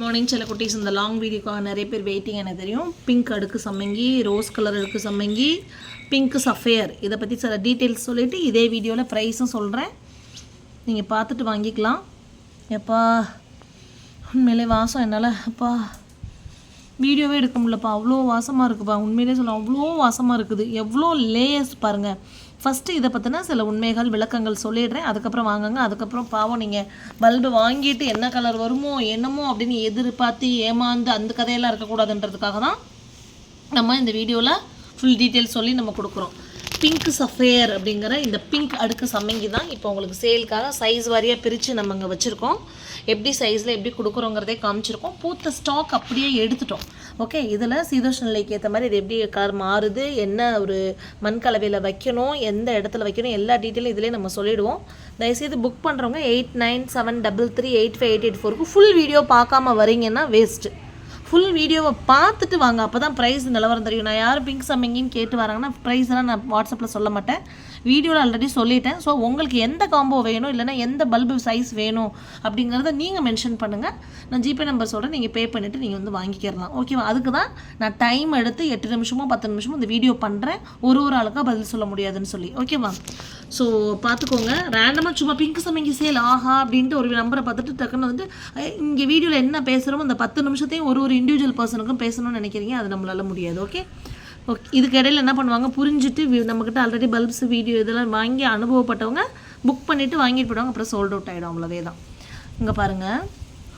Morning சில குட்டீஸ் இந்த லாங் வீடியோக்காக நிறைய பேர் வெயிட்டிங் எனக்கு தெரியும். பிங்க் அடுக்கு சம்மங்கி ரோஸ் கலர் அடுக்கு சம்மங்கி பிங்க் சஃபேர் இதை பற்றி சில டீட்டெயில்ஸ் சொல்லிவிட்டு இதே வீடியோவில் ப்ரைஸும் சொல்கிறேன் நீங்கள் பார்த்துட்டு வாங்கிக்கலாம். எப்பா உண்மையிலே வாசம் என்னால் அப்பா. வீடியோவே எடுக்க முடியலப்பா. அவ்வளோ வாசமாக இருக்குப்பா. உண்மையிலே சொல்ல அவ்வளோ வாசமாக இருக்குது. எவ்வளோ லேயர்ஸ் பாருங்கள் ஃபஸ்ட்டு இதை பற்றின சில உண்மைகள் விளக்கங்கள் சொல்லிடுறேன். அதுக்கப்புறம் வாங்குங்க. அதுக்கப்புறம் பாவம் நீங்கள் பல்பு வாங்கிட்டு என்ன கலர் வருமோ என்னமோ அப்படின்னு எதிர்பார்த்து ஏமாந்து அந்த கதையெல்லாம் இருக்கக்கூடாதுன்றதுக்காக தான் நம்ம இந்த வீடியோவில் ஃபுல் டீட்டெயில் சொல்லி நம்ம கொடுக்குறோம். பிங்க் சஃபேர் அப்படிங்கிற இந்த பிங்க் அடுக்கு சம்மங்கி தான் இப்போ உங்களுக்கு சேலுக்காக சைஸ் வாரியாக பிரித்து நம்ம இங்கே வச்சுருக்கோம். எப்படி சைஸில் எப்படி கொடுக்குறோங்கிறதே காமிச்சிருக்கோம். பூத்த ஸ்டாக் அப்படியே எடுத்துட்டோம். ஓகே இதில் சீதோஷ நிலைக்கு ஏற்ற மாதிரி இது எப்படி கலர் மாறுது என்ன ஒரு மண் கலவையில் வைக்கணும் எந்த இடத்துல வைக்கணும் எல்லா டீட்டெயிலும் இதிலே நம்ம சொல்லிடுவோம். தயவுசெய்து புக் பண்ணுறவங்க eight nine seven double three eight five eight eight ஃபோருக்கு ஃபுல் வீடியோ பார்க்காம வரீங்கன்னா வேஸ்ட்டு ஃபுல் வீடியோவை பார்த்துட்டு வாங்க. அப்போ தான் ப்ரைஸ் நிலவரம் தெரியும். நான் யாரும் பிங்க் சம்மிங்கின்னு கேட்டு வராங்கன்னா ப்ரைஸ்லாம் நான் வாட்ஸ்அப்பில் சொல்ல மாட்டேன். வீடியோவில் ஆல்ரெடி சொல்லிட்டேன். ஸோ உங்களுக்கு எந்த காம்போ வேணும் இல்லைனா எந்த பல்பு சைஸ் வேணும் அப்படிங்கிறத நீங்கள் மென்ஷன் பண்ணுங்கள் நான் ஜிபே நம்பர் சொல்கிறேன் நீங்கள் பே பண்ணிவிட்டு நீங்கள் வந்து வாங்கிக்கிறலாம் ஓகேவா அதுக்கு தான் நான் டைம் எடுத்து எட்டு நிமிஷமோ பத்து நிமிஷமோ இந்த வீடியோ பண்ணுறேன் ஒரு ஒரு ஆளுக்காக பதில் சொல்ல முடியாதுன்னு சொல்லி. ஓகேவா ஸோ பார்த்துக்கோங்க ரேண்டமாக சும்மா பிங்க் சமைங்க சேல் ஆஹா அப்படின்ட்டு ஒரு நம்பரை பார்த்துட்டு டக்குன்னு வந்து இங்கே வீடியோவில் என்ன பேசுகிறோமோ அந்த பத்து நிமிஷத்தையும் ஒரு ஒரு இண்டிவிஜுவல் பர்சனுக்கும் பேசணும்னு நினைக்கிறீங்க அது நம்மளால் முடியாது ஓகே ஓகே இதுக்கு இடையில என்ன பண்ணுவாங்க புரிஞ்சுட்டு வி- நம்மக்கிட்ட ஆல்ரெடி பல்ப்ஸ் வீடியோ இதெல்லாம் வாங்கி அனுபவப்பட்டவங்க புக் பண்ணிவிட்டு வாங்கிட்டு போயிடுவாங்க அப்புறம் சோல்ட் அவுட் ஆகிடும் அவ்வளோவே தான் இங்கே பாருங்கள்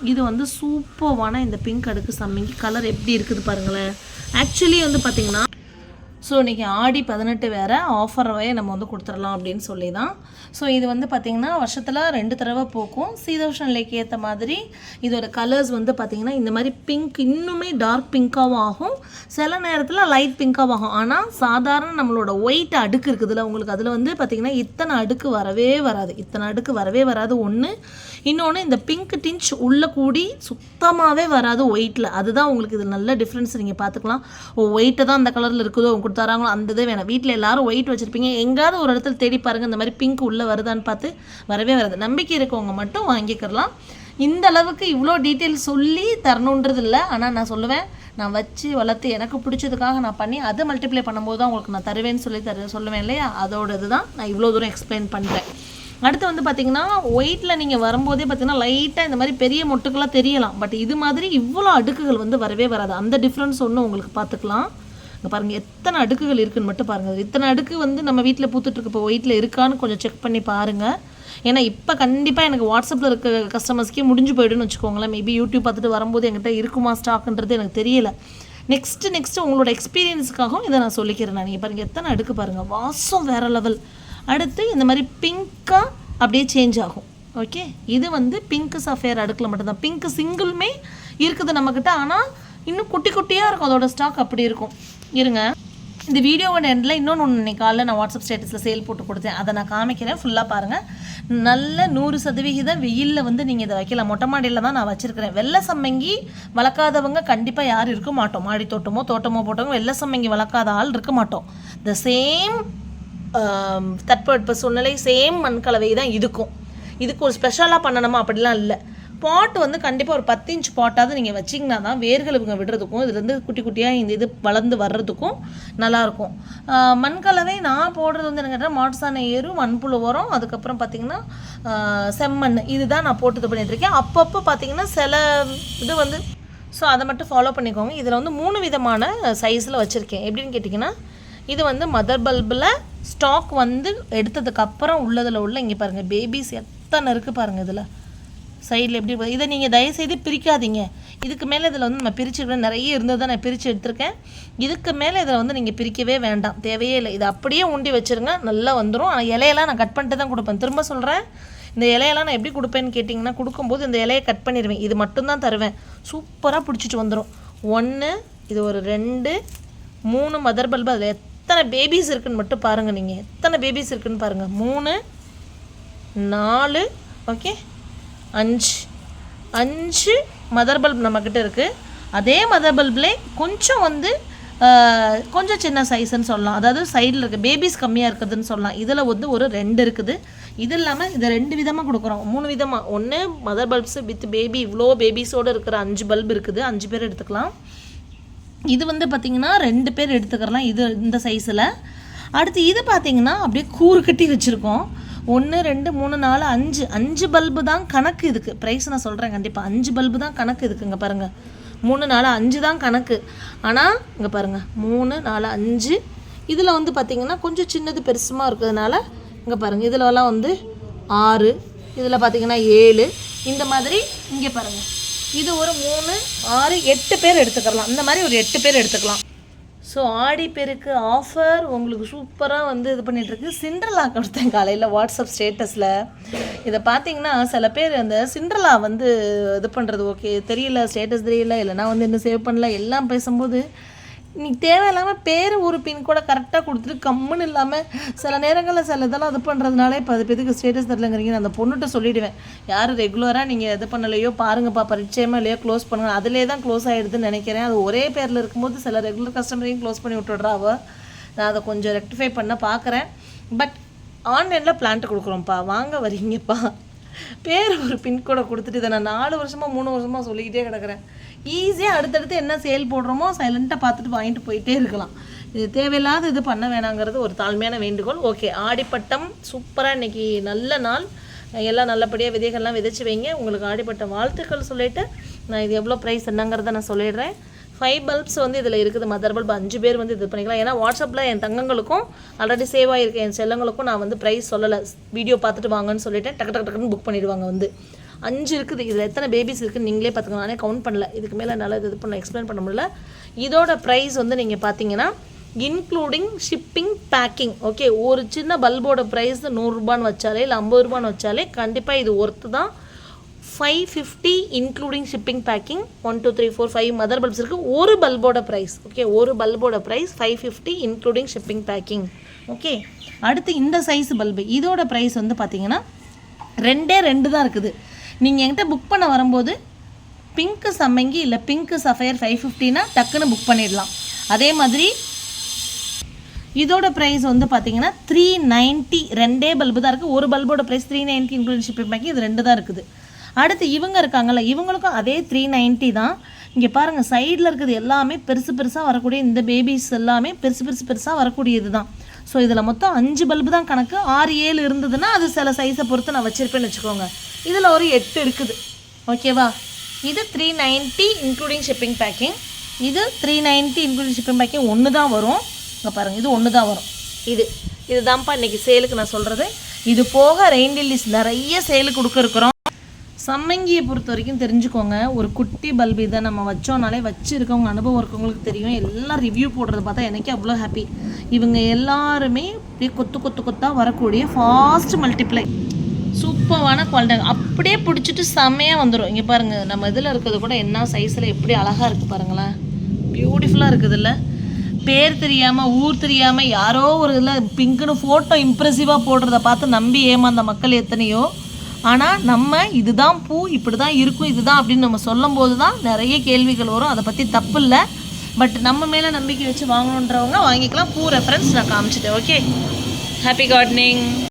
இது வந்து சூப்பர்வான இந்த பிங்க் அடுக்கு சம்மிங்கி கலர் எப்படி இருக்குது பாருங்களேன். ஆக்சுவலி வந்து பார்த்திங்கன்னா ஸோ இன்றைக்கி ஆடி பதினெட்டு வேறு ஆஃபரவே நம்ம வந்து கொடுத்துடலாம் அப்படின்னு சொல்லி தான் ஸோ இது வந்து பார்த்திங்கன்னா வருஷத்தில் ரெண்டு தடவை போக்கும். சீதோஷ நிலைக்கு ஏற்ற மாதிரி இதோட கலர்ஸ் வந்து பார்த்திங்கன்னா இந்த மாதிரி பிங்க் இன்னுமே டார்க் பிங்க்காகவும் ஆகும். சில நேரத்தில் லைட் பிங்க்காகவும் ஆகும். ஆனால் சாதாரண நம்மளோட ஒயிட் அடுக்கு இருக்குதுல்ல உங்களுக்கு அதில் வந்து பார்த்திங்கன்னா இத்தனை அடுக்கு வரவே வராது. இத்தனை அடுக்கு வரவே வராது ஒன்று இன்னொன்று இந்த பிங்க் டிஞ்ச் உள்ளே கூடி சுத்தமாகவே வராது ஒயிட்டில் அதுதான் உங்களுக்கு இது நல்ல டிஃப்ரென்ஸ் நீங்கள் பார்த்துக்கலாம் ஒயிட்டை தான் அந்த கலரில் இருக்குதோ உங்களுக்கு தராங்களோ அந்த இதே வேணாம். வீட்டில் எல்லாரும் ஒயிட் வச்சுருப்பீங்க. எங்காவது ஒரு இடத்துல தேடி பாருங்கள் இந்த மாதிரி பிங்க் உள்ளே வருதான்னு பார்த்து வரவே வராது. நம்பிக்கை இருக்கவங்க மட்டும் வாங்கிக்கிறலாம் இந்த அளவுக்கு இவ்வளோ டீட்டெயில் சொல்லி தரணுன்றது இல்லை. ஆனால் நான் சொல்லுவேன் நான் வச்சு வளர்த்து எனக்கு பிடிச்சதுக்காக நான் பண்ணி அதை மல்டிப்ளை பண்ணும்போது தான் உங்களுக்கு நான் தருவேன்னு சொல்லி தரு சொல்லுவேன் இல்லையா? அதோட இதுதான் நான் இவ்வளோ தூரம் எக்ஸ்பிளைன் பண்ணுறேன் அடுத்து வந்து பார்த்தீங்கன்னா ஒயிட்டில் நீங்கள் வரும்போதே பார்த்தீங்கன்னா லைட்டாக இந்த மாதிரி பெரிய மொட்டுக்கெல்லாம் தெரியலாம். பட் இது மாதிரி இவ்வளோ அடுக்குகள் வந்து வரவே வராது. அந்த டிஃப்ரென்ஸ் ஒன்று உங்களுக்கு பார்த்துக்கலாம். அங்கே பாருங்கள் எத்தனை அடுக்குகள் இருக்குன்னு மட்டும் பாருங்கள் இத்தனை அடுக்கு வந்து நம்ம வீட்டில் பூத்துட்ருக்கு இப்போ வீட்டில் இருக்கான்னு கொஞ்சம் செக் பண்ணி பாருங்கள் ஏன்னா இப்போ கண்டிப்பாக எனக்கு வாட்ஸ்அப்பில் இருக்க கஸ்டமர்ஸ்க்கே முடிஞ்சு போயிடுன்னு வச்சுக்கோங்களேன். மேபி யூடியூப் பார்த்துட்டு வரும்போது என்கிட்ட இருக்குமா ஸ்டாக்ன்றது எனக்கு தெரியல. நெக்ஸ்ட்டு நெக்ஸ்ட்டு உங்களோட எக்ஸ்பீரியன்ஸுக்காகவும் இதை நான் சொல்லிக்கிறேன் நான். நீங்கள் பாருங்கள் எத்தனை அடுக்கு பாருங்கள் வாசம் வேறு லெவல் அடுத்து இந்த மாதிரி பிங்க்காக அப்படியே சேஞ்ச் ஆகும். ஓகே இது வந்து பிங்க் சஃபேர் அடுக்கில் மட்டும்தான். பிங்க் சிங்கிளுமே இருக்குது நம்மக்கிட்ட ஆனால் இன்னும் குட்டி குட்டியாக இருக்கும். அதோட ஸ்டாக் அப்படி இருக்கும். இருங்க. இந்த வீடியோவோட எண்டில் இன்னொன்று ஒன்று இன்னைக்கு காலைல நான் வாட்ஸ்அப் ஸ்டேட்டஸில் சேல் போட்டு கொடுத்தேன். அதை நான் காமிக்கிறேன். ஃபுல்லாக பாருங்கள் நல்ல நூறு சதவிகிதம் வெயிலில் வந்து நீங்கள் இதை வைக்கலாம். மொட்டை மாடியில் தான் நான் வச்சுருக்கிறேன். வெள்ளை சம்மங்கி வளர்க்காதவங்க கண்டிப்பாக யார் இருக்க மாட்டோம். மாடி தோட்டமோ தோட்டமோ போட்டவங்க வெள்ளை சம்மங்கி வளர்க்காத ஆள் இருக்க மாட்டோம். த சேம் தட்பவெட்ப சூழ்நிலை சேம் மண் கலவை தான் இதுக்கும். இதுக்கு ஒரு ஸ்பெஷலாக பண்ணணுமா? அப்படிலாம் இல்லை. பாட் வந்து கண்டிப்பாக ஒரு பத்து இன்ச் பாட்டாவது நீங்கள் வச்சிங்கன்னா தான் வேர்கள் இவங்க விடுறதுக்கும் இதுலேருந்து குட்டி குட்டியாக இந்த இது வளர்ந்து வர்றதுக்கும் நல்லாயிருக்கும். மண்கலவை நான் போடுறது வந்து என்ன கேட்டால் மாட்டுசாணை ஏறும் மண்புழு உரம் அதுக்கப்புறம் பார்த்திங்கன்னா செம்மண் இதுதான் நான் போட்டு இது பண்ணிகிட்ருக்கேன் இருக்கேன். அப்பப்போ பார்த்திங்கன்னா சில இது வந்து ஸோ அதை மட்டும் ஃபாலோ பண்ணிக்கோங்க. இதில் வந்து மூணு விதமான சைஸில் வச்சுருக்கேன். எப்படின்னு கேட்டிங்கன்னா இது வந்து மதர் பல்பில் ஸ்டாக் வந்து எடுத்ததுக்கப்புறம் உள்ளதில் உள்ள இங்கே பாருங்கள் பேபிஸ் எத்தனை இருக்குது பாருங்கள் இதில். சைடில் எப்படி இதை நீங்கள் தயவுசெய்து பிரிக்காதீங்க. இதுக்கு மேலே இதில் வந்து நம்ம பிரிச்சுருக்கேன் நிறைய இருந்ததை நான் பிரித்து எடுத்திருக்கேன். இதுக்கு மேலே இதில் வந்து நீங்கள் பிரிக்கவே வேண்டாம். தேவையே இல்லை. இதை அப்படியே உண்டி வச்சுருங்க. நல்லா வந்துடும் ஆனால் இலையெல்லாம் நான் கட் பண்ணிட்டு தான் கொடுப்பேன். திரும்ப சொல்கிறேன் இந்த இலையெல்லாம் நான் எப்படி கொடுப்பேன்னு கேட்டிங்கன்னா கொடுக்கும்போது இந்த இலையை கட் பண்ணிடுவேன் இது மட்டும்தான் தருவேன். சூப்பராக பிடிச்சிட்டு வந்துடும் ஒன்று இது ஒரு ரெண்டு மூணு மதர் பல்பு அதில் எத்தனை பேபிஸ் இருக்குதுன்னு மட்டும் பாருங்கள் நீங்கள் எத்தனை பேபிஸ் இருக்குதுன்னு பாருங்கள் மூணு நாலு ஓகே அஞ்சு. அஞ்சு மதர் பல்ப் நம்மக்கிட்ட இருக்குது அதே மதர் பல்ப்லே கொஞ்சம் வந்து கொஞ்சம் சின்ன சைஸ்ன்னு சொல்லலாம். அதாவது சைடில் இருக்க பேபிஸ் கம்மியாக இருக்குதுன்னு சொல்லலாம். இதில் வந்து ஒரு ரெண்டு இருக்குது. இது இல்லாமல் இதை ரெண்டு விதமாக கொடுக்குறோம். மூணு விதமாக ஒன்று மதர் பல்ப்ஸ் வித் பேபி இவ்வளோ பேபிஸோடு இருக்கிற அஞ்சு பல்ப் இருக்குது. அஞ்சு பேர் எடுத்துக்கலாம். இது வந்து பார்த்திங்கன்னா ரெண்டு பேர் எடுத்துக்கிறலாம் இது இந்த சைஸில் அடுத்து இது பார்த்திங்கன்னா அப்படியே கூறு கட்டி வச்சுருக்கோம். ஒன்று ரெண்டு மூணு நாலு அஞ்சு. அஞ்சு பல்பு தான் கணக்கு இதுக்கு. ப்ரைஸ் நான் சொல்கிறேன் கண்டிப்பாக அஞ்சு பல்பு தான் கணக்கு இதுக்குங்க பாருங்கள் மூணு நாலு அஞ்சு தான் கணக்கு. ஆனால் இங்கே பாருங்கள் மூணு நாலு அஞ்சு. இதில் வந்து பார்த்திங்கன்னா கொஞ்சம் சின்னது பெருசுமாக இருக்கிறதுனால இங்கே பாருங்கள் இதிலலாம் வந்து ஆறு. இதில் பார்த்தீங்கன்னா ஏழு. இந்த மாதிரி இங்கே பாருங்கள் இது ஒரு மூணு ஆறு எட்டு பேர் எடுத்துக்கலாம். இந்த மாதிரி ஒரு எட்டு பேர் எடுத்துக்கலாம். ஸோ ஆடி பெருக்கு ஆஃபர் உங்களுக்கு சூப்பராக வந்து இது பண்ணிகிட்ருக்கு சிண்ட்ரலா கொடுத்தேன் காலையில் வாட்ஸ்அப் ஸ்டேட்டஸில் இதை பார்த்தீங்கன்னா சில பேர் அந்த சிண்ட்ரலா வந்து இது பண்ணுறது ஓகே தெரியல ஸ்டேட்டஸ் தெரியல இல்லைனா வந்து இன்னும் சேவ் பண்ணல எல்லாம் பேசும்போது இன்னைக்கு தேவையில்லாமல் பேர் ஒரு பின் கூட கரெக்டாக கொடுத்துட்டு கம்முன்னு இல்லாமல் சில நேரங்களில் சில இதெல்லாம் இது பண்ணுறதுனால இப்போ அது பேருக்கு ஸ்டேட்டஸ் தரலங்கிறீங்க? நான் அந்த பொண்ணுகிட்ட சொல்லிடுவேன். யார் ரெகுலராக நீங்கள் இது பண்ணலையோ பாருங்கப்பா பரிச்சயமாக இல்லையோ க்ளோஸ் பண்ணுங்க. அதிலே தான் க்ளோஸ் ஆகிடுதுன்னு நினைக்கிறேன். அது ஒரே பேரில் இருக்கும்போது சில ரெகுலர் கஸ்டமரையும் க்ளோஸ் பண்ணி விட்டுடுறா அவள் நான் அதை கொஞ்சம் ரெக்டிஃபை பண்ண பார்க்குறேன் பட் ஆன்லைனில் பிளான்ட் கொடுக்குறோம்ப்பா. வாங்க வரீங்கப்பா. பேர் ஒரு பின்கோடை கொடுத்துட்டு இதை நான் நாலு வருஷமாக மூணு வருஷமாக சொல்லிக்கிட்டே கிடக்குறேன். ஈஸியாக அடுத்தடுத்து என்ன சேல் போடுறோமோ சைலண்ட்டாக பார்த்துட்டு வாங்கிட்டு போயிட்டே இருக்கலாம். இது தேவையில்லாத இது பண்ண வேணாங்கிறது ஒரு தாழ்மையான வேண்டுகோள். ஓகே ஆடிப்பட்டம் சூப்பராக இன்னைக்கு நல்ல நாள். எல்லாம் நல்லபடியாக விதைகள்லாம் விதைச்சி வைங்க. உங்களுக்கு ஆடிப்பட்ட வாழ்த்துக்கள் சொல்லிட்டு நான் இது எவ்வளோ ப்ரைஸ் என்னங்கிறத நான் சொல்லிடுறேன். ஃபைவ் பல்ப்ஸ் வந்து இதில் இருக்குது. மதர் பல்ப் அஞ்சு பேர் வந்து இது பண்ணிக்கலாம். ஏன்னா வாட்ஸ்அப்பில் என் தங்கங்களுக்கும் ஆல்ரெடி சேவ் ஆகிருக்க என் செல்லங்களுக்கும் நான் வந்து ப்ரைஸ் சொல்லலை. வீடியோ பார்த்துட்டு வாங்கன்னு சொல்லிட்டேன் டக்கு டக்கு டக்குன்னு புக் பண்ணிடுவாங்க வந்து. அஞ்சு இருக்குது. இதில் எத்தனை பேபிஸ் இருக்குன்னு நீங்களே பார்த்துக்கலாம். நானே கவுண்ட் பண்ணல. இதுக்கு மேலே என்னால் இது பண்ண எக்ஸ்பிளைன் பண்ண முடியல. இதோட ப்ரைஸ் வந்து நீங்கள் பார்த்தீங்கன்னா இன்க்ளூடிங் ஷிப்பிங் பேக்கிங் ஓகே ஒரு சின்ன பல்போட ப்ரைஸ் நூறுரூபான்னு வச்சாலே இல்லை ஐம்பது ரூபான்னு வச்சாலே கண்டிப்பாக இது ஒர்த்து தான். Five fifty including shipping packing one two three four five mother bulbs இருக்குது ஒரு பல்போட ப்ரைஸ் ஓகே ஒரு பல்போட price five fifty including shipping packing okay அடுத்து இந்த சைஸ் பல்பு இதோட ப்ரைஸ் வந்து பார்த்தீங்கன்னா ரெண்டே ரெண்டு தான் இருக்குது. நீங்கள் என்கிட்ட புக் பண்ண வரும்போது பிங்க்கு சம்மங்கி இல்லை பிங்க்கு சஃபயர் ஃபைவ் ஃபிஃப்டினா டக்குன்னு புக் பண்ணிடலாம். அதே மாதிரி இதோட ப்ரைஸ் வந்து பார்த்தீங்கன்னா த்ரீ நைன்ட்டி ரெண்டே பல்பு தான் இருக்குது ஒரு பல்போட price three ninety including shipping packing இது ரெண்டு தான் இருக்குது. அடுத்து இவங்க இருக்காங்கல்ல இவங்களுக்கும் அதே த்ரீ நைன்ட்டி தான். இங்கே பாருங்கள் சைடில் இருக்கிறது எல்லாமே பெருசு பெருசாக வரக்கூடிய இந்த பேபிஸ் எல்லாமே பெருசு பெருசு பெருசாக வரக்கூடியது தான். ஸோ இதில் மொத்தம் அஞ்சு பல்பு தான் கணக்கு. ஆறு ஏழு இருந்ததுன்னா அது சில சைஸை பொறுத்து நான் வச்சுருப்பேன்னு வச்சுக்கோங்க. இதில் ஒரு எட்டு இருக்குது. ஓகேவா இது three ninety including shipping packing இது three ninety including shipping packing ஒன்று தான் வரும். இங்கே பாருங்கள் இது ஒன்று தான் வரும். இது இதுதான்ப்பா இன்றைக்கி சேலுக்கு நான் சொல்கிறது இது போக ரெயின் லில்லிஸ் நிறைய சேலுக்கு கொடுக்க சம்மங்கியை பொறுத்த வரைக்கும் தெரிஞ்சுக்கோங்க. ஒரு குட்டி பல்பு இதை நம்ம வச்சோம்னாலே வச்சுருக்கவங்க அனுபவம் இருக்கவங்களுக்கு தெரியும். எல்லாம் ரிவ்யூ போடுறது பார்த்தா எனக்கே அவ்வளோ ஹாப்பி இவங்க எல்லாருமே அப்படியே கொத்து கொத்து கொத்தாக வரக்கூடிய ஃபாஸ்ட் மல்டிப்ளை சூப்பரான குவாலிட்டி அப்படியே பிடிச்சிட்டு செம்மையாக வந்துடும் இங்கே பாருங்கள் நம்ம இதில் இருக்கிறது கூட என்ன சைஸில் எப்படி அழகாக இருக்குது பாருங்களேன். பியூட்டிஃபுல்லாக இருக்குதுல்ல பேர் தெரியாமல் ஊர் தெரியாமல் யாரோ ஒரு இதில் பிங்க்குன்னு ஃபோட்டோ இம்ப்ரெசிவாக போடுறத பார்த்து நம்பி ஏமாந்த மக்கள் எத்தனையோ? ஆனால் நம்ம இதுதான் பூ இப்படி தான் இருக்கும் இதுதான் அப்படின்னு நம்ம சொல்லும்போது தான் நிறைய கேள்விகள் வரும். அதை பற்றி தப்பு இல்லை பட் நம்ம மேலே நம்பிக்கை வச்சு வாங்கணுன்றவங்க வாங்கிக்கலாம். பூ ரெஃபரன்ஸ் நான் காமிச்சிட்டேன். Okay happy gardening